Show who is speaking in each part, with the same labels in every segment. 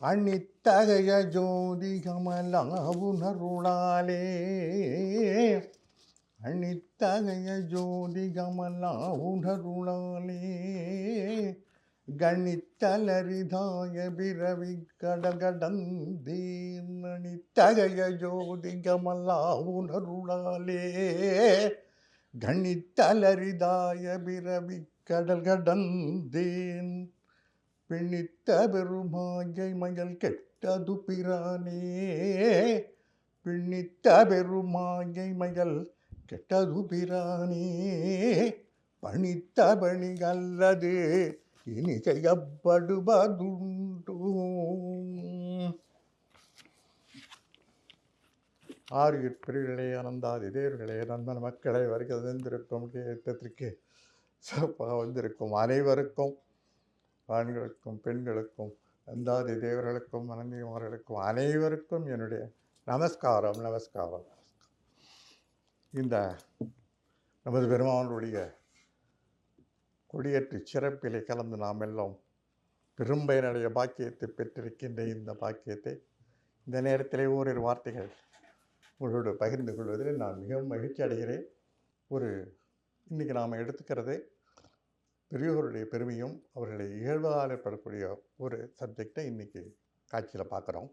Speaker 1: அணித்தகைய ஜோதி கமலா அணித்தகைய ஜோதி கமலா உணருளாலே கணித்தலரிதாய பிறவி கடகடந்தேன் அணித்தகைய ஜோதி கமலா உணருளாலே கணித்தலரிதாய பிறவி கடல் கடந்தேன் பிணித்த பெருமாயை மயல் கெட்டது பிரானே. பிணித்த பெருமாயை மயல் கெட்டது பிரானே. பணித்த பணி அல்லது இனி செய்யப்படுவதுண்டு ஆறு பிரிவுகளே அனந்தாதி தேவர்களே நண்பன் மக்களை வருகிறது வந்திருக்கும் கேட்டத்திற்கு சிறப்பாக வந்திருக்கும் அனைவருக்கும் ஆண்களுக்கும் பெண்களுக்கும் அந்தாதி தேவர்களுக்கும் மனைவிமார்களுக்கும் அனைவருக்கும் என்னுடைய நமஸ்காரம் நமஸ்காரம். இந்த நமது பெருமானுடைய கொடியேற்று சிறப்பிலே கலந்து நாம் எல்லாம் பெரும்பயனுடைய பாக்கியத்தை பெற்றிருக்கின்ற இந்த பாக்கியத்தை இந்த நேரத்திலே ஓரிரு வார்த்தைகள் உங்களோடு பகிர்ந்து கொள்வதில் நான் மிகவும் மகிழ்ச்சி அடைகிறேன் ஒரு இன்றைக்கி நாம் எடுத்துக்கிறது பெரியோருடைய பெருமையும் அவர்களை இயல்பதால் ஏற்படக்கூடிய ஒரு சப்ஜெக்டை இன்றைக்கி காட்சியில் பார்க்குறோம்.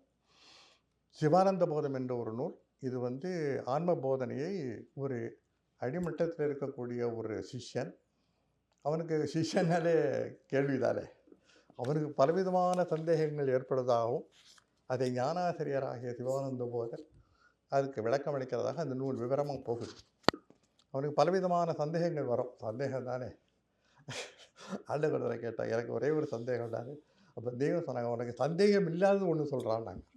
Speaker 1: சிவானந்த போதம் என்ற ஒரு நூல். இது வந்து ஆன்ம போதனையை ஒரு அடிமட்டத்தில் இருக்கக்கூடிய ஒரு சிஷ்யன். அவனுக்கு சிஷ்யனாலே கேள்விதானே. அவனுக்கு பலவிதமான சந்தேகங்கள் ஏற்படுவதாகவும் அதை ஞானாசிரியராகிய சிவானந்த போதர் அதுக்கு விளக்கம் அளிக்கிறதாக அந்த நூல் விவரமாக போகுது. அவனுக்கு பலவிதமான சந்தேகங்கள் வரும். சந்தேகம் தானே ஆண்டவரை கேட்டால் எனக்கு ஒரே ஒரு சந்தேகம் தானே அப்போ தெய்வம் சொன்னாங்க உனக்கு சந்தேகம் இல்லாதது ஒன்று சொல்கிறான் நாங்கள்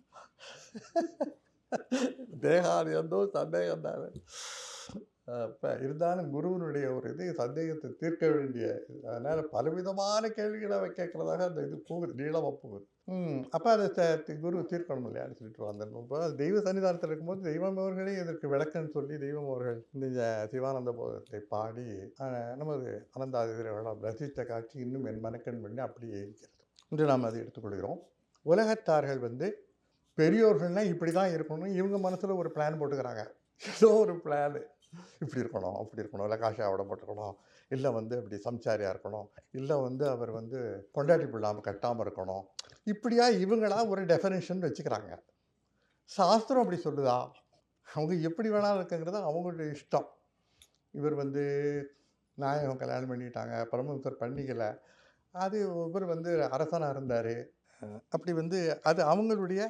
Speaker 1: தேகாதி வந்தோ சந்தேகம் தான் இப்போ இருந்தாலும் குருவனுடைய ஒரு இது சந்தேகத்தை தீர்க்க வேண்டிய அதனால் பலவிதமான கேள்விகளை அவ கேட்குறதாக அந்த இது போகுது நீளமாக போகுது. அப்போ அதை குரு தீர்க்கணும் இல்லையா? சொல்லிட்டு வந்தேன் இப்போ தெய்வ சன்னிதானத்தில் இருக்கும்போது தெய்வம் அவர்களே இதற்கு விளக்கன்னு சொல்லி தெய்வம் அவர்கள் இந்த சிவானந்த போதத்தை பாடி நமது அனந்தாதிரியர்களால் ரசித்த காட்சி இன்னும் என் மனக்கண் பண்ணி அப்படியே இருக்கிறது. இன்று நாம் அதை எடுத்துக்கொள்கிறோம். உலகத்தார்கள் வந்து பெரியோர்கள்னால் இப்படி தான் இருக்கணும். இவங்க மனசில் ஒரு பிளான் போட்டுக்கிறாங்க. ஏதோ ஒரு பிளான் இப்படி இருக்கணும் அப்படி இருக்கணும். இல்லை காஷாவோட போட்டுக்கணும். இல்லை வந்து அப்படி சம்சாரியாக இருக்கணும். இல்லை வந்து அவர் வந்து பொண்டாட்டி பிள்ளாமல் கட்டாமல் இருக்கணும். இப்படியா இவங்களா ஒரு டெஃபனேஷன் வச்சுக்கிறாங்க. சாஸ்திரம் அப்படி சொல்லுதா? அவங்க எப்படி வேணாலும் இருக்குங்கிறது அவங்களுடைய இஷ்டம். இவர் வந்து நாயகம் கல்யாணம் பண்ணிட்டாங்க. பரமபுத்தர் பண்ணிக்கலை. அது இவர் வந்து அரசனாக இருந்தார். அப்படி வந்து அது அவங்களுடைய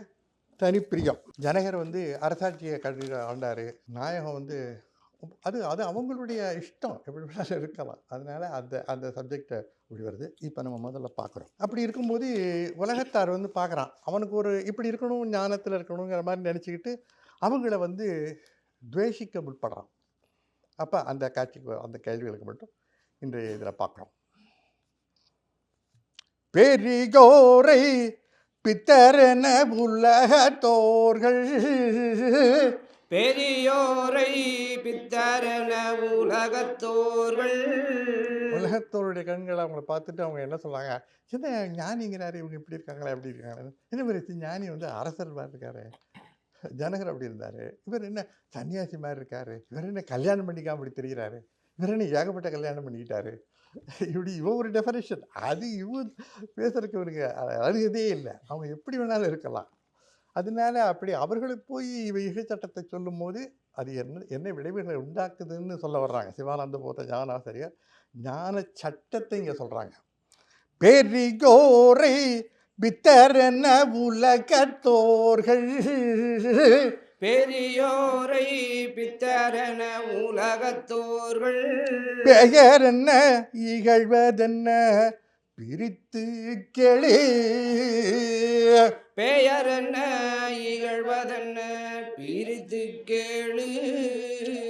Speaker 1: தனிப்பிரியம். ஜனகர் வந்து அரசாட்சியை கட்டி ஆண்டார். நாயகம் வந்து அது அது அவங்களுடைய இஷ்டம். எப்படி வேணாலும் இருக்கலாம். அதனால் அந்த அந்த சப்ஜெக்டை இப்படி வருது. இப்போ நம்ம முதல்ல பார்க்குறோம். அப்படி இருக்கும்போது உலகத்தார் வந்து பார்க்குறான். அவனுக்கு ஒரு இப்படி இருக்கணும் ஞானத்தில் இருக்கணுங்கிற மாதிரி நினச்சிக்கிட்டு அவங்கள வந்து துவேஷிக்க முற்படுறான். அப்போ அந்த காட்சிக்கு அந்த கேள்விகளுக்கு மட்டும் இன்றைய இதில் பார்க்குறோம். பெரியோரை பித்தரென உலகத்தோர்கள்
Speaker 2: பெரியோரை பித்தரன உலகத்தோர்கள்.
Speaker 1: உலகத்தோருடைய கண்களை அவங்கள பார்த்துட்டு அவங்க என்ன சொல்லுவாங்க என்ன ஞானிங்கிறாரு இவங்க இப்படி இருக்காங்களா எப்படி இருக்காங்க என்ன மாதிரி ஞானி வந்து அரசர் மாதிரி இருக்காரு. ஜனகர் அப்படி இருந்தார். இவர் என்ன சன்னியாசி மாதிரி இருக்காரு. இவர் என்ன கல்யாணம் பண்ணிக்காம அப்படி தெரிகிறாரு. இவர் என்ன ஏகப்பட்ட கல்யாணம் பண்ணிக்கிட்டாரு. இப்படி இவன் ஒரு டெஃபரேஷன் அது இவன் பேசுறதுக்கு இவனுக்கு அருகதே இல்லை. அவங்க எப்படி வேணாலும் இருக்கலாம். அதனால அப்படி அவர்களுக்கு போய் இவ சட்டத்தை சொல்லும்போது அது என்ன என்ன விளைவுகளை உண்டாக்குதுன்னு சொல்ல வர்றாங்க. சிவானந்த போத ஞானாசிரியர். ஞான சட்டத்தை இங்கே சொல்கிறாங்க பெரியோரை பித்தரென உலகத்தோர்கள்
Speaker 2: பெரியோரை பித்தரன உலகத்தோர்கள்
Speaker 1: பெயர் என்ன இகழ்வதென்ன பிரித்து கெளே.
Speaker 2: பெயரென்ன இகழ்வதென்ன? பிரித்து கேளு.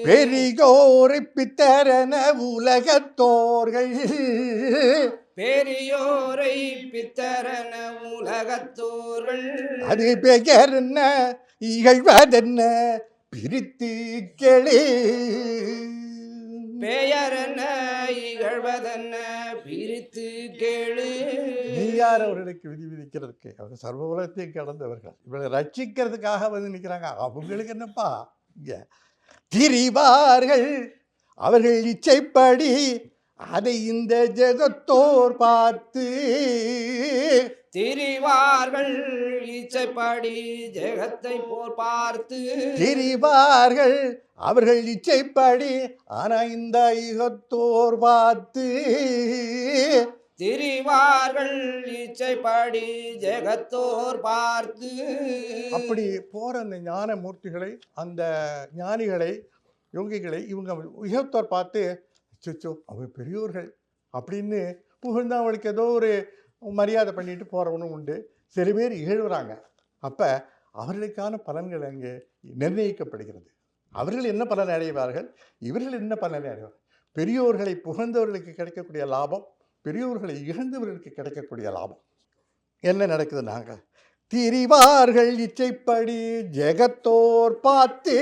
Speaker 1: பெரியோரை பித்தரென உலகத்தோர்கள்
Speaker 2: பெரியோரை பித்தரன உலகத்தோர்கள்
Speaker 1: அது பெயர் என்ன இகழ்வதென்ன? பிரித்து கெளே.
Speaker 2: பெயரென்ன இகழ்வதென்ன? பிரித்து கேளு.
Speaker 1: நீ யார் அவர்களுக்கு விதி விதிக்கிறதுக்கு. அவங்க சர்வ உலகத்தையும் கடந்தவர்கள். இவங்களை ரட்சிக்கிறதுக்காக வந்து நிற்கிறாங்க அவங்களுக்கு என்னப்பா? இங்க திரிவார்கள். அவர்கள் இச்சைப்படி அதை இந்த ஜெகத்தோர் பார்த்து
Speaker 2: திரிவார்கள். இச்சைப்படி ஜெகத்தை போர் பார்த்து
Speaker 1: திரிவார்கள். அவர்கள் இச்சைப்படி ஆனா இந்த யுகத்தோர் பார்த்து
Speaker 2: திரிவார்கள் இச்சைப்படி ஜெகத்தோர் பார்த்து.
Speaker 1: அப்படி போற அந்த ஞான மூர்த்திகளை அந்த ஞானிகளை யோகிகளை இவங்க உயர்த்தோர் பார்த்து அச்சோ அவங்க பெரியோர்கள் அப்படின்னு புகழ்ந்து அவளுக்கு ஏதோ ஒரு மரியாதை பண்ணிட்டு போறவனும் உண்டு. சில பேர் இகழ்வுறாங்க அப்ப அவர்களுக்கான பலன்கள் அங்கே நிர்ணயிக்கப்படுகிறது. அவர்கள் என்ன பலன் அடைவார்கள்? இவர்கள் என்ன பலனை அடைவார்கள்? பெரியோர்களை புகழ்ந்தவர்களுக்கு கிடைக்கக்கூடிய லாபம் பெரியோர்களை இகழ்ந்தவர்களுக்கு கிடைக்கக்கூடிய லாபம். என்ன நடக்குது நாங்கள் திரிவார்கள் இச்சைப்படி ஜெகத்தோர் பார்த்து.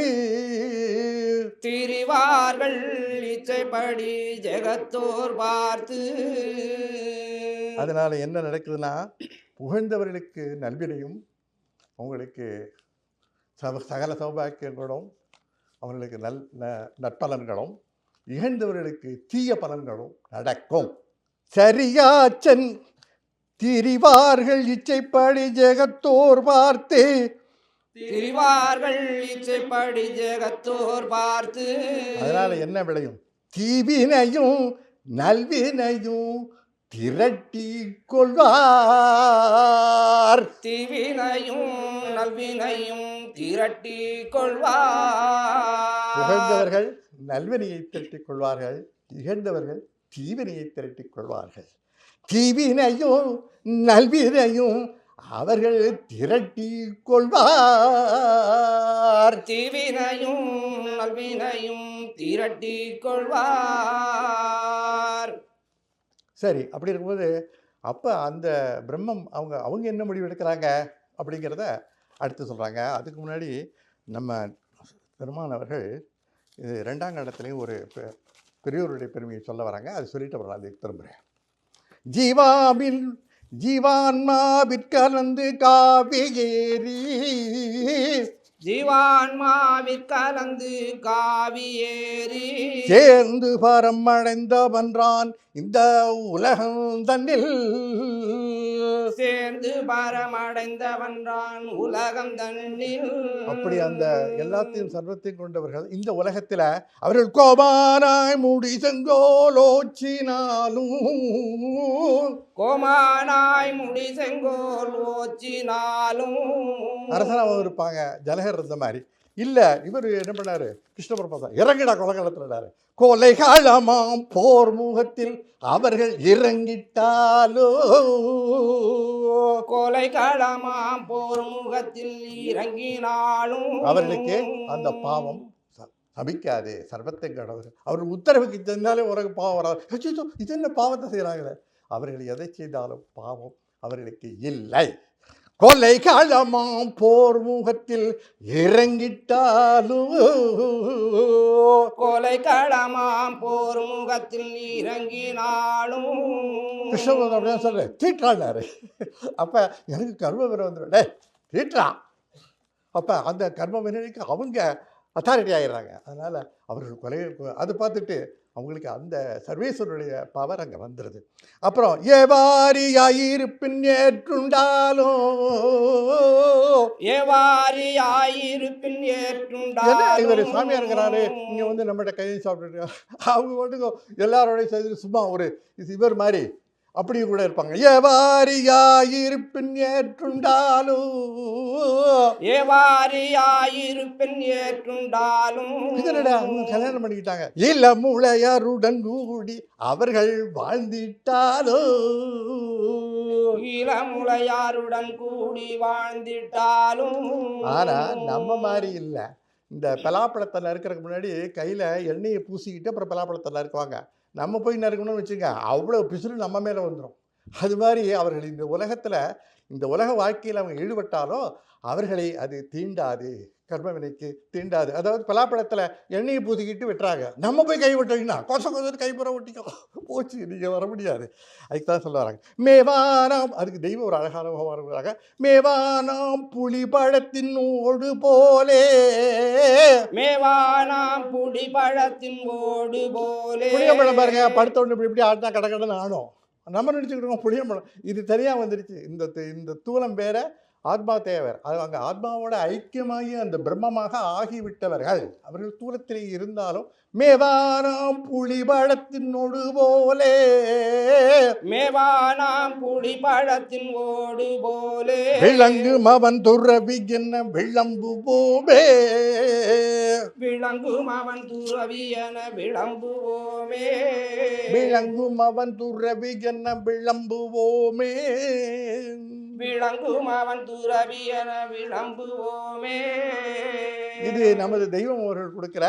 Speaker 2: திரிவார்கள் இச்சைப்படி ஜெகத்தோர் பார்த்து.
Speaker 1: அதனால் என்ன நடக்குதுன்னா புகழ்ந்தவர்களுக்கு நல்வினையும் அவங்களுக்கு சவ சகல சௌபாக்கியங்களும் அவர்களுக்கு நல் ந- நற்பலன்களும் இகழ்ந்தவர்களுக்கு தீய பலன்களும் நடக்கும். சரியாச்சன். திரிவார்கள் இச்சைப்படி ஜெகத்தோர் பார்த்து.
Speaker 2: திரிவார்கள் இச்சைப்படி ஜெகத்தோர் பார்த்து.
Speaker 1: அதனால் என்ன விளையும்? தீவினையும் நல்வினையும் திரட்டி கொள்வார்.
Speaker 2: தீவினையும் நல்வினையும் திரட்டி கொள்வார்.
Speaker 1: புகழ்ந்தவர்கள் நல்வினையை திரட்டிக் கொள்வார்கள். இகழ்ந்தவர்கள் தீவினையை திரட்டிக் கொள்வார்கள். தீவினையும் நல்வினையும் அவர்கள் திரட்டி கொள்வார்.
Speaker 2: தீவினையும் நல்வினையும் திரட்டி கொள்வார்.
Speaker 1: சரி அப்படி இருக்கும்போது அப்போ அந்த பிரம்மம் அவங்க அவங்க என்ன முடிவு எடுக்கிறாங்க அப்படிங்கிறத அடுத்து சொல்கிறாங்க அதுக்கு முன்னாடி நம்ம பெருமான் அவர்கள் இது ரெண்டாம் இடத்துலையும் ஒரு பெரியோருடைய பெருமையை சொல்ல வராங்க. அது சொல்லிட்டு அப்புறம் அதுக்கு திரும்புகிறேன் ஜீவாவில் ஜீவான்மாவிற்கலந்து காவியேறி.
Speaker 2: ஜீவான்மாவிற்கலந்து காவியேறி.
Speaker 1: சேர்ந்து பரம் அடைந்தவன்றான் இந்த உலகம் தன்னில்.
Speaker 2: சேர்ந்து பரமடைந்தவன்றான் உலகம் தன்னில்.
Speaker 1: அப்படி அந்த எல்லாத்தையும் சர்வத்தையும் கொண்டவர்கள் இந்த உலகத்தில் அவர்கள் கோபானாய் முடி செங்கோலோச்சினாலும்
Speaker 2: கோமானாய் முடி செங்கோல் ஓச்சினாலும்
Speaker 1: அரசனாகவும் இருப்பாங்க ஜனகர் இருந்த மாதிரி. இல்லை இவர் என்ன பண்ணாரு? கிருஷ்ண பரமாத்மா இறங்கிடா கொலகாலத்தினாரு கொலைகாலமாம் போர் முகத்தில் அவர்கள் இறங்கிட்டாலோ?
Speaker 2: கொலை களமாம் போர் முகத்தில் இறங்கினாலும்
Speaker 1: அவர்களுக்கு அந்த பாவம் சபிக்காது சர்வத்தை கடவுள் அவர் உத்தரவுக்கு சென்றாலே உனக்கு பாவம் வராது. இது என்ன பாவத்தை செய்கிறாங்களே அவர்கள் எதை செய்தாலும் பாவம் அவர்களுக்கு இல்லை. கொலை காலமாம் போர் முகத்தில் இறங்கிட்டாலும்.
Speaker 2: கொலை களமாம் போர் முகத்தில் இறங்கினாலும்.
Speaker 1: கிருஷ்ணபுரம் அப்படியே சொல்கிறேன் தீட்டாண்டாரு அப்போ எனக்கு கர்ம விரம் வந்துடும் டே தீட்டா அப்போ அந்த கர்ம வினைக்கு அவங்க அத்தாரிட்டி ஆயிடுறாங்க. அதனால் அவர்கள் கொலை அது பார்த்துட்டு அவங்களுக்கு அந்த சர்வேஸ்வருடைய பவர் அங்கே வந்துடுது அப்புறம் ஏவாரியாயிருப்பின் ஏற்றுண்டாலும். என்ன
Speaker 2: ஏற்றுண்டாலும்.
Speaker 1: இவர் சாமியார் இருக்கிறாரு? இங்கே வந்து நம்மகிட்ட கையை சாப்பிட்டுட்டு அவங்க மட்டும் எல்லாரோடையும் சேர்ந்து சும்மா ஒரு இவர் மாதிரி அப்படியும் கூட இருப்பாங்க. ஏவாரியாயிருப்பின் ஏற்றுண்டாலும்
Speaker 2: எவாரி ஆயிருப்பின் ஏற்றுண்டாலும்
Speaker 1: இதனடா கல்யாணம் பண்ணிக்கிட்டாங்க. இளமுளையருடன் கூடி அவர்கள் வாழ்ந்திட்டாலோ?
Speaker 2: இளமுலையாருடன் கூடி வாழ்ந்திட்டாலும்
Speaker 1: ஆனா நம்ம மாதிரி இல்லை. இந்த பலாப்பழத்தை நறுக்கிறதுக்கு முன்னாடி கையில் எண்ணெயை பூசிக்கிட்டு அப்புறம் பலாப்பழத்தை நறுக்குவாங்க நம்ம போய் நறுக்கணும்னு வச்சுங்க அவ்வளோ பிசுறு நம்ம மேலே வந்துடும் அது மாதிரி அவர்கள் இந்த உலகத்தில் இந்த உலக வாழ்க்கையில் அவங்க ஈடுபட்டாலும் அவர்களை அது தீண்டாது. கர்மவினைக்கு தீண்டாது. அதாவது பலாப்பழத்தில் எண்ணெயை பூசிக்கிட்டு விட்டுறாங்க. நம்ம போய் கை விட்டோம்னா கொச கொசம் கைப்புற ஒட்டிக்கோ போச்சு. நீங்கள் வர முடியாது. அதுக்கு தான் சொல்ல வராங்க மேவானாம் அதுக்கு தெய்வம் ஒரு அழகான முகமாக மேவானாம் புலி பழத்தின் ஓடு போலே.
Speaker 2: மேவானாம் புடி பழத்தின் ஓடு போலே.
Speaker 1: புளியம்பழம் பாருங்க. படுத்த உடனே இப்படி இப்படி ஆட்டினா கடை கடன்னு ஆடும். நம்ம நினச்சிக்கிட்டு இருக்கோம் புளியம்பழம். இது தனியாக வந்துருச்சு. இந்த இந்த தூலம் வேற ஆத்மா தேவர். அது அங்கே ஆத்மாவோட ஐக்கியமாகி அந்த பிரம்மமாக ஆகிவிட்டவர்கள். அவர்கள் தூரத்திலே இருந்தாலும் மேவானாம் புலி பழத்தினோடு போலே
Speaker 2: மேவானாம் புடி பழத்தின் ஓடு போலே
Speaker 1: விளங்கும் அவன் துறவி என்ன விளம்பு போவே
Speaker 2: விளங்கும் அவன் துறவி என விளம்புவோமே
Speaker 1: விளங்கும் அவன் துறவி என்ன விளம்புவோமே
Speaker 2: விளங்கும் அவன் துறவி என விளம்புவோமே.
Speaker 1: இது நமது தெய்வம் அவர்கள் கொடுக்கிற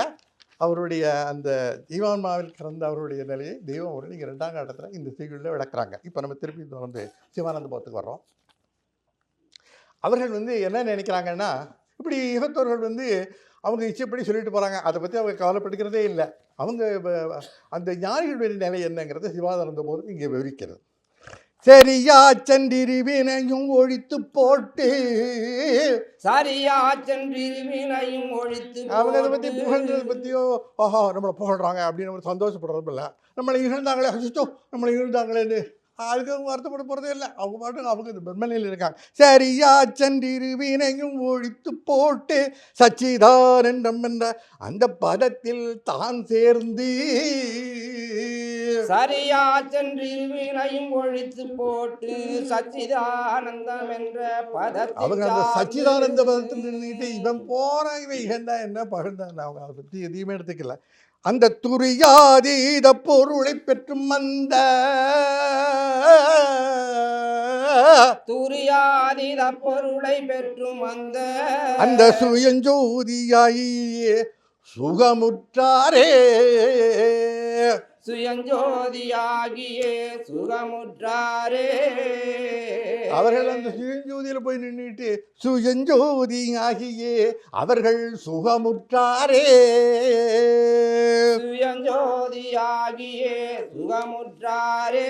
Speaker 1: அவருடைய அந்த ஜீவான்மாவில் கறந்த அவருடைய நிலையை தெய்வம் அவர்கள் இங்கே ரெண்டாம் கட்டத்தில் இந்த சீக்கிரில் விளக்குறாங்க. இப்போ நம்ம திருப்பி வந்து சிவானந்த பத்துக்கு வர்றோம். அவர்கள் வந்து என்ன நினைக்கிறாங்கன்னா இப்படி யுகத்தோர்கள் வந்து அவங்க இச்சைப்படி சொல்லிட்டு போகிறாங்க அதை பற்றி அவங்க கவலைப்படுகிறதே இல்லை. அவங்க அந்த ஞானிகளுடைய நிலை என்னங்கிறத சிவானந்த போது இங்கே விவரிக்கிறது. சரியா சண்டிரிவினையும் ஒழித்து போட்டு.
Speaker 2: சரியா சென்றிருவினையும் ஒழித்து
Speaker 1: அவங்க அதை பற்றி
Speaker 2: போட்டு.
Speaker 1: புகழ்ந்ததை பற்றியோ ஆஹா நம்மளை புகழ்றாங்க அப்படின்னு ஒரு சந்தோஷப்படுறதும் இல்லை. நம்மளை இகழ்ந்தாங்களே அசிச்சோ நம்மளை இகழ்ந்தாங்களேன்னு அதுக்கு அவங்க வருத்தப்பட போகிறதே இல்லை. அவங்க பாட்டுக்கு அவங்க இந்த பிரம்மநிலையில் இருக்காங்க. சரியா சென்றிருவினையும் ஒழித்து போட்டு. சச்சிதானந்தம் என்ற அந்த பதத்தில் தான் சேர்ந்து
Speaker 2: சரியா சென்றிருவினையும் ஒழித்து போட்டு சச்சிதானந்தம் என்ற பதத்தை
Speaker 1: அவங்க அந்த சச்சிதானந்த பதத்தில் நின்றுட்டு இவன் போறான் இவன் இகழ்ந்தா என்ன பகழ்ந்தான் அவங்க அதை பற்றி எதையுமே எடுத்துக்கல. அந்த துரியாதீத பொருளை பெற்றும் அந்த
Speaker 2: துரியாதீத பொருளை பெற்றும் அந்த
Speaker 1: அந்த சுயஞ்சோதியாயே சுகமுற்றாரே.
Speaker 2: சுயஞ்சோதியாகியே சுகமுற்றாரே.
Speaker 1: அவர்கள் அந்த சுயஞ்சோதியில் போய் நின்றுட்டு சுயஞ்சோதியாகியே அவர்கள் சுகமுற்றாரே.
Speaker 2: சுயஞ்சோதியாகியே சுகமுற்றாரே.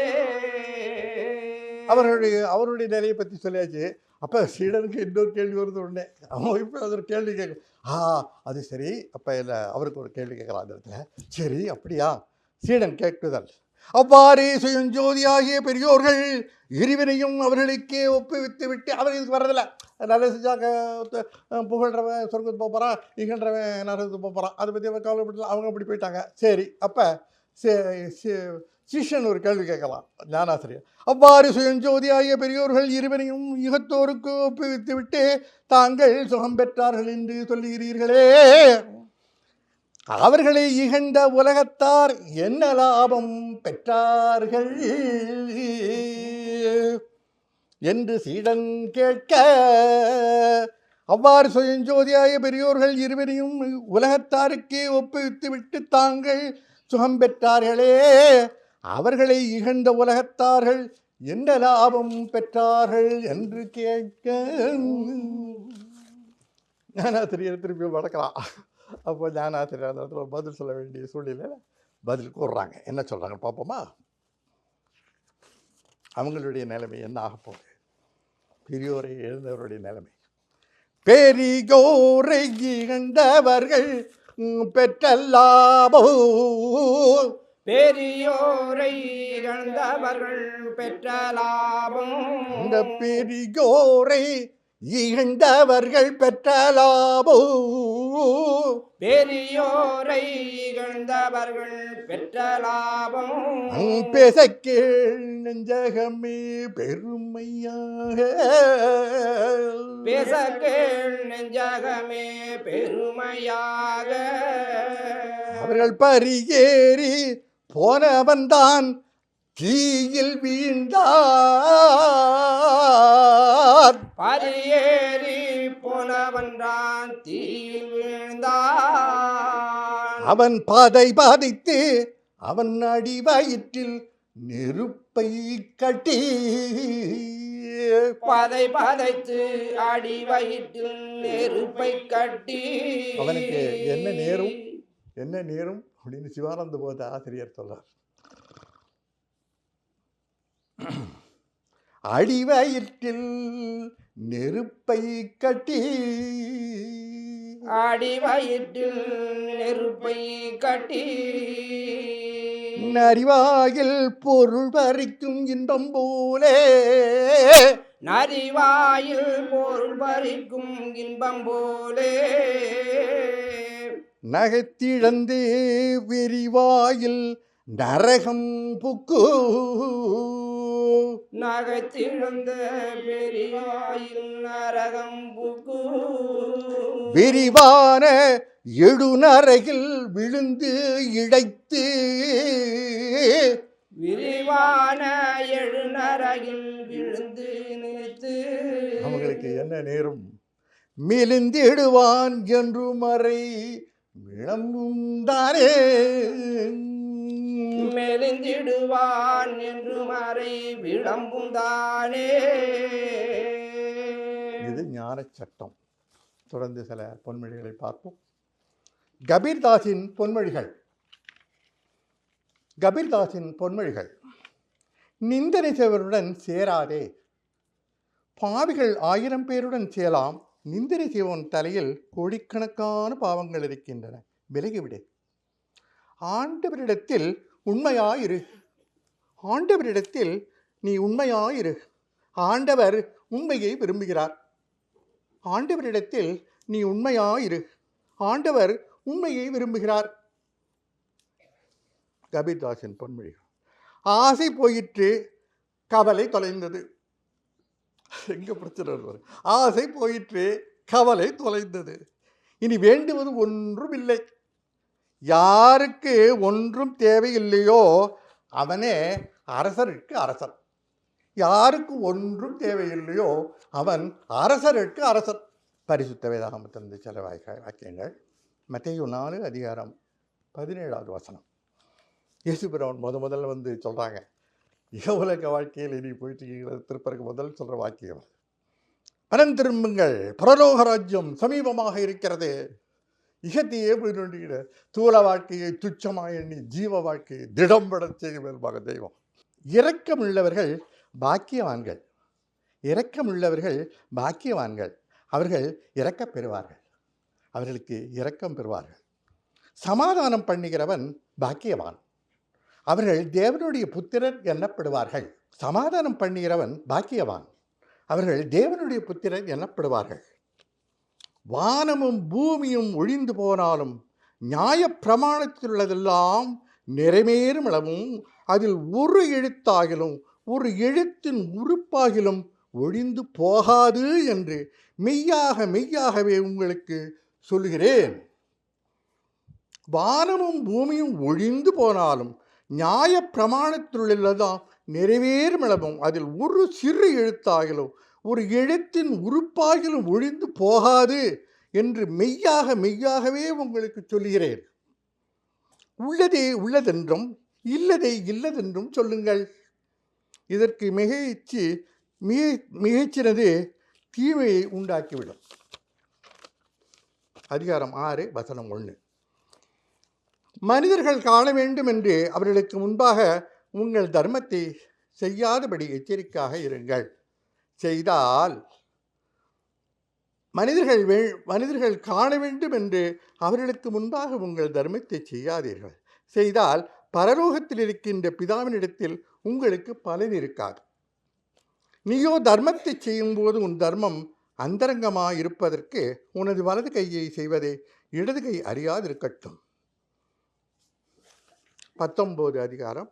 Speaker 1: அவர்களுடைய அவருடைய நிலையை பற்றி சொல்லியாச்சு. அப்போ சீடனுக்கு இன்னொரு கேள்வி வருது உடனே. அவன் இப்போ அது ஒரு கேள்வி கேட்க ஆ அது சரி. அப்போ இல்லை அவருக்கு ஒரு கேள்வி கேட்கலாம் அந்த இடத்துல. சரி அப்படியா? சீடன் கேட்குதல். அவ்வாறே சுயஞ்சோதியாகிய பெரியோர்கள் இருவினையும் அவர்களுக்கே ஒப்புவித்து விட்டு அவர் இதுக்கு வரதில்ல நல்ல செஞ்சாக்க புகழ்றவன் சொர்க்கத்துக்கு போக போகிறான் இகன்றவன் நரகத்துக்கு போகிறான் அதை பற்றி அவன் கவலைப்பட்டு அவங்க அப்படி போயிட்டாங்க. சரி அப்போ சிஷன் ஒரு கேள்வி கேட்கலாம் ஞானாசிரியர். அவ்வாறு சுயஞ்சோதியாகிய பெரியோர்கள் இருவரையும் யுகத்தோருக்கு ஒப்புவித்து விட்டு தாங்கள் சுகம் பெற்றார்கள் என்று சொல்லுகிறீர்களே. அவர்களை இகழ்ந்த உலகத்தார் என்ன லாபம் பெற்றார்கள்? என்று சீடன் கேட்க அவ்வாறு சுயஞ்சோதியாய பெரியோர்கள் இருவரையும் உலகத்தாருக்கே ஒப்புவித்து விட்டு தாங்கள் சுகம் பெற்றார்களே. அவர்களை இகழ்ந்த உலகத்தார்கள் என்ன லாபம் பெற்றார்கள்? என்று கேட்க ஞானாசிரியர் திருப்பி வளர்க்கலாம். அப்போ ஞானாசிரியர் அந்த இடத்துல ஒரு பதில் சொல்ல வேண்டிய சூழ்நிலையில் பதில் கூறுறாங்க. என்ன சொல்கிறாங்க பார்ப்போமா? அவங்களுடைய நிலைமை என்ன ஆக போகுது? பெரியோரை எழுந்தவருடைய நிலைமை. பெரியோரை இழந்தவர்கள் ம், பெற்ற லாபம்.
Speaker 2: பெரியோரை இழந்தவர்கள் பெற்ற லாபம்.
Speaker 1: இந்த பெரியோரை இழந்தவர்கள் பெற்ற லாபம்.
Speaker 2: பெரியோரை இழந்தவர்கள் பெற்ற லாபம்.
Speaker 1: பேச கேள் நெஞ்சகமே பெருமையாக.
Speaker 2: பேச கேள் நெஞ்சகமே பெருமையாக.
Speaker 1: அவர்கள் பரிகேறி போனவன்தான் தீயில் வீழ்ந்தார். அவன் பாதை பாதித்து அவன் அடி வயிற்றில் நெருப்பை கட்டி.
Speaker 2: பதை பதைத்து அடி வயிற்றில் நெருப்பை கட்டி.
Speaker 1: அவனுக்கு என்ன நேரும்? என்ன நேரும்? அப்படின்னு சிவானந்த போத ஆசிரியர் சொல்றார். அடிவயிற்றில் நெருப்பை கட்டி.
Speaker 2: அடி வயிற்றில் நெருப்பை கட்டி.
Speaker 1: நரிவாயில் பொருள் பறிக்கும் இன்பம் போலே.
Speaker 2: நரிவாயில் பொருள் பறிக்கும் இன்பம் போலே.
Speaker 1: நகைத்திழந்து விரிவாயில் நரகம் புக்கு.
Speaker 2: நகைத்திழந்த பெரியாயில் நரகம்
Speaker 1: விரிவான எழுநரகில் விழுந்து இழைத்து.
Speaker 2: விரிவான எழுநரகில் விழுந்து நினைத்து.
Speaker 1: அவங்களுக்கு என்ன நேரும்? மெலிந்திடுவான் என்று மறை விளம்பும் தானே.
Speaker 2: மெலிந்திடுவான் என்று மறை விளம்பும் தானே.
Speaker 1: இது ஞான சட்டம். தொடர்ந்து சில பொன்மொழிகளை பார்ப்போம். கபீர்தாஸின் பொன்மொழிகள். கபீர்தாஸின் பொன்மொழிகள். நிந்தனை செய்வருடன் சேராதே. பாவிகள் ஆயிரம் பேருடன் சேலாம். நிந்தனை செய்வன் தலையில் கோடிக்கணக்கான பாவங்கள் இருக்கின்றன. விலகிவிடு. ஆண்டவரிடத்தில் உண்மையாயிரு. ஆண்டவரிடத்தில் நீ உண்மையாயிரு. ஆண்டவர் உண்மையை விரும்புகிறார். ஆண்டவரிடத்தில் நீ உண்மையாயிரு. ஆண்டவர் உண்மையை விரும்புகிறார். கபீர்தாஸின் பொன்மொழி ஆசை போயிற்று கவலை தொலைந்தது. எங்கே பிரச்சனை ஆசை போயிற்று கவலை தொலைந்தது. இனி வேண்டுவது ஒன்றும் இல்லை யாருக்கு ஒன்றும் தேவையில்லையோ அவனே அரசருக்கு அரசன். யாருக்கு ஒன்றும் தேவையில்லையோ அவன் அரசருக்கு அரசன். பரிசுத்த வேதாகமத்திலிருந்து சில வாய்க்க வாக்கியங்கள் மத்தேயு நாலு அதிகாரம் பதினேழாவது வசனம். இயேசுபிரவன் முத முதல்ல வந்து சொல்கிறாங்க இக உலக வாழ்க்கையில் இனி போயிட்டு இருக்கிறது திருப்பருக்கு முதல் சொல்கிற வாக்கியம். மனம் திரும்புங்கள் பரலோக ராஜ்யம் சமீபமாக இருக்கிறது. இகத்தையே போய் நோண்டுகிற தூள வாழ்க்கையை துச்சமாக எண்ணி ஜீவ வாழ்க்கையை திடம்படச் செய்வதாக தெய்வம். இரக்கமுள்ளவர்கள் பாக்கியவான்கள். இரக்கம் உள்ளவர்கள் பாக்கியவான்கள். அவர்கள் இரக்கப் பெறுவார்கள். அவர்களுக்கு இரக்கம் பெறுவார்கள். சமாதானம் பண்ணுகிறவன் பாக்கியவான். அவர்கள் தேவனுடைய புத்திரர் எண்ணப்படுவார்கள் சமாதானம் பண்ணுகிறவன் பாக்கியவான். அவர்கள் தேவனுடைய புத்திரர் எண்ணப்படுவார்கள் வானமும் பூமியும் ஒழிந்து போனாலும் நியாயப்பிரமாணத்தில் உள்ளதெல்லாம் நிறைவேறும் அளவும் அதில் ஒரு எழுத்தாகிலும் ஒரு எழுத்தின் உறுப்பாகிலும் ஒழிந்து போகாது என்று மெய்யாக மெய்யாகவே உங்களுக்கு சொல்கிறேன் வானமும் பூமியும் ஒழிந்து போனாலும் நியாய பிரமாணத்திலுள்ளதான் நிறைவேறும் அளவும் அதில் ஒரு சிறு எழுத்தாகிலும் ஒரு எழுத்தின் உறுப்பாகிலும் ஒழிந்து போகாது என்று மெய்யாக மெய்யாகவே உங்களுக்கு சொல்கிறேன் உள்ளதே உள்ளதென்றும் இல்லதை இல்லதென்றும் சொல்லுங்கள். இதற்கு மிகைச்சு மிக மிகைச்சினது தீமையை உண்டாக்கிவிடும். அதிகாரம் ஆறு வசனம் ஒன்று. மனிதர்கள் காண வேண்டும் என்று அவர்களுக்கு முன்பாக உங்கள் தர்மத்தை செய்யாதபடி எச்சரிக்கையாக இருங்கள். செய்தால் மனிதர்கள் வே மனிதர்கள் காண வேண்டும் என்று அவர்களுக்கு முன்பாக உங்கள் தர்மத்தை செய்யாதீர்கள். செய்தால் பரலோகத்தில் இருக்கின்ற பிதாவினிடத்தில் உங்களுக்கு பலன் இருக்காது. நீயோ தர்மத்தை செய்யும்போது உன் தர்மம் அந்தரங்கமாக இருப்பதற்கு உனது வலது கையை செய்வதை இடது கை அறியாதிருக்கட்டும். பத்தொம்போது அதிகாரம்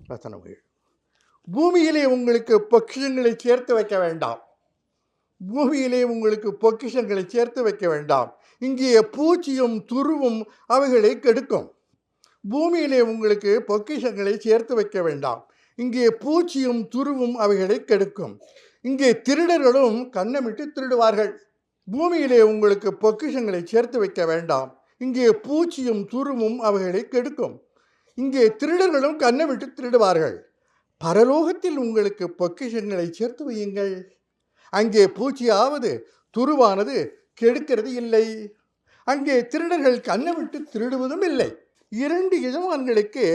Speaker 1: வசனம் ஏழு பூமியிலே உங்களுக்கு பொக்கிஷங்களை சேர்த்து வைக்க வேண்டாம். பூமியிலே உங்களுக்கு பொக்கிஷங்களை சேர்த்து வைக்க வேண்டாம். இங்கே பூச்சியும் துருவும் அவைகளை கெடுக்கும். பூமியிலே உங்களுக்கு பொக்கிஷங்களை சேர்த்து வைக்க வேண்டாம். இங்கே பூச்சியும் துருவும் அவைகளை கெடுக்கும். இங்கே திருடர்களும் கண்ணமிட்டு திருடுவார்கள். பூமியிலே உங்களுக்கு பொக்கிஷங்களை சேர்த்து வைக்க வேண்டாம். இங்கே பூச்சியும் துருவும் அவைகளை கெடுக்கும். இங்கே திருடர்களும் கண்ணை விட்டு திருடுவார்கள். பரலோகத்தில் உங்களுக்கு பொக்கிஷங்களை சேர்த்து வையுங்கள். அங்கே பூச்சியாவது துருவானது கெடுக்கிறது இல்லை. அங்கே திருடர்கள் கண்ணை விட்டு திருடுவதும் இல்லை. இரண்டு எஜமான்களுக்கு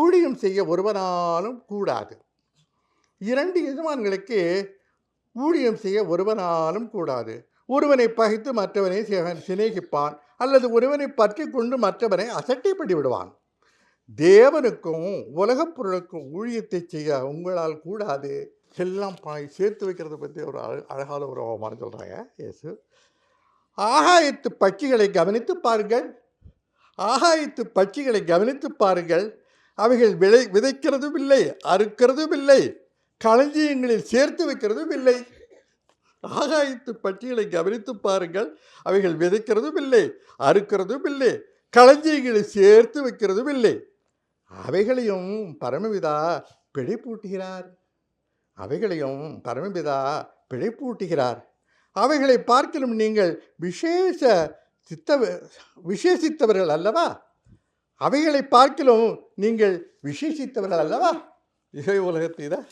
Speaker 1: ஊழியம் செய்ய ஒருவனாலும் கூடாது. இரண்டு எஜமான்களுக்கு ஊழியம் செய்ய ஒருவனாலும் கூடாது. ஒருவனை பகைத்து மற்றவனை சிநேகிப்பான் அல்லது ஒருவனை பற்றி கொண்டு மற்றவனை அசட்டைப்படி விடுவான். தேவனுக்கும் உலகப் பொருளுக்கும் ஊழியத்தை செய்ய உங்களால் கூடாது. எல்லாம் பாய் சேர்த்து வைக்கிறத பற்றி ஒரு அழகான ஒரு அவமானம் சொல்கிறாங்க இயேசு. ஆகாயத்து பட்சிகளை கவனித்து பாருங்கள். ஆகாயத்து பட்சிகளை கவனித்து பாருங்கள். அவைகள் விளை விதைக்கிறதும் இல்லை அறுக்கிறதும் இல்லை களஞ்சியங்களில் சேர்த்து வைக்கிறதும் இல்லை. ஆகாயத்து பட்சிகளை கவனித்து பாருங்கள். அவைகள் விதைக்கிறதும் இல்லை அறுக்கிறதும் இல்லை களஞ்சியங்களை சேர்த்து வைக்கிறதும் இல்லை. அவைகளையும் பரமபிதா பிழைப்பூட்டுகிறார். அவைகளையும் பரமபிதா பிழைப்பூட்டுகிறார். அவைகளை பார்க்கலும் நீங்கள் விசேஷ சித்தவ விசேஷித்தவர்கள் அல்லவா? அவைகளை பார்க்கலும் நீங்கள் விசேஷித்தவர்கள் அல்லவா? இகை உலகத்தை தான்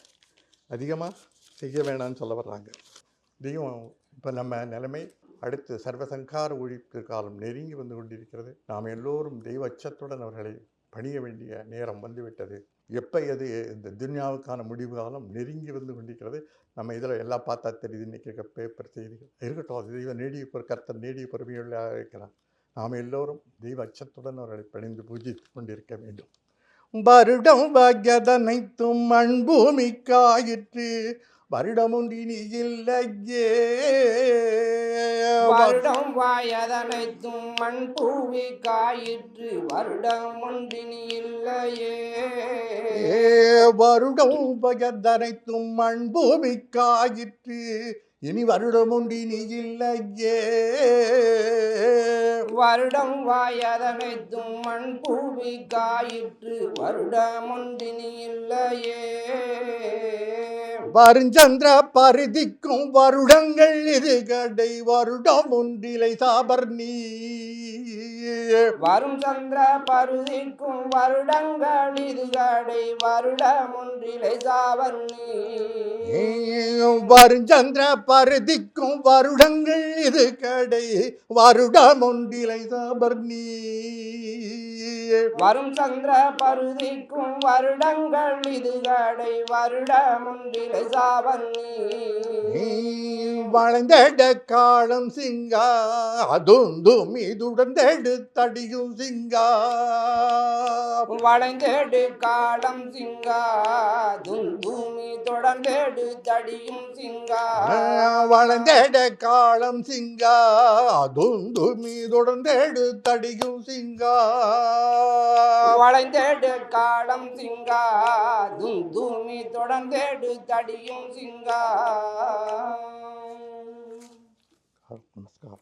Speaker 1: அதிகமாக செய்ய வேணாம்னு சொல்ல வர்றாங்க. தெய்வம் இப்போ நம்ம நிலைமை அடுத்து சர்வசங்கார ஒழிப்பு காலம் நெருங்கி வந்து கொண்டிருக்கிறது. நாம் எல்லோரும் தெய்வ அச்சத்துடன் அவர்களை பணிய வேண்டிய நேரம் வந்துவிட்டது. எப்போ எது இந்த துன்யாவுக்கான முடிவு காலம் நெருங்கி வந்து கொண்டிருக்கிறது நம்ம இதில் எல்லாம் பார்த்தா தெரியுது. இன்றைக்கி பேப்பர் செய்திகள். இருக்கட்டும் தெய்வ நீடிய பொறு கர்த்தர் நீடிய பொறுமையுள்ள இருக்கிறார். நாம் எல்லோரும் தெய்வ அச்சத்துடன் அவர்களை பணிந்து பூஜித்து கொண்டிருக்க வேண்டும். வருடம் பாக்யதனைத்தும் அன்பூமிக்காயிற்று. வருடம் ஒன்றினி இல்லையே.
Speaker 2: வருடம் வாயதனைத்தும் மண் பூவி காயிற்று வருடம் ஒன்றினி இல்லையே.
Speaker 1: வருடம் பகத்தனைத்தும் அன்பூமிக்காயிற்று இனி வருடம் ஒன்றினி இல்லையே.
Speaker 2: வருடம் வாயதனைத்தும் மண் பூவி காயிற்று வருடம் ஒன்றினி இல்லையே.
Speaker 1: வருஞ்சந்திர பரிதிக்கும் வருடங்கள் இது. கடை வருடம் ஒன்றிலை சாபர் நீ
Speaker 2: வரும் சந்திர பருதிக்கும் வருடங்கள் இது. கடை வருடம் ஒன்றிலை சாவன்னி
Speaker 1: வருஞ்சந்திர பரிதிக்கும் வருடங்கள் இது. கடை வருடம் ஒன்றிலை சாபர் நீ
Speaker 2: வரும் சந்திர பருதிக்கும் வருடங்கள் இது. கடை வருடம் ஒன்றிலை যাবানি
Speaker 1: வளைந்தட காலம் சிங்கா அதுந்தும் இதுடன் தடியும் சிங்கா.
Speaker 2: வளைந்தேடு காலம் சிங்கா தும்பூமி தொடர்ந்தேடு தடியும் சிங்கா.
Speaker 1: வளைந்தட காலம் சிங்கா அதுந்தும் இதுடன் தடியும் சிங்கா.
Speaker 2: வளைந்தேடு காலம் சிங்கா தும்பூமி தொடர்ந்தேடு தடியும் halkan
Speaker 1: maskaxda.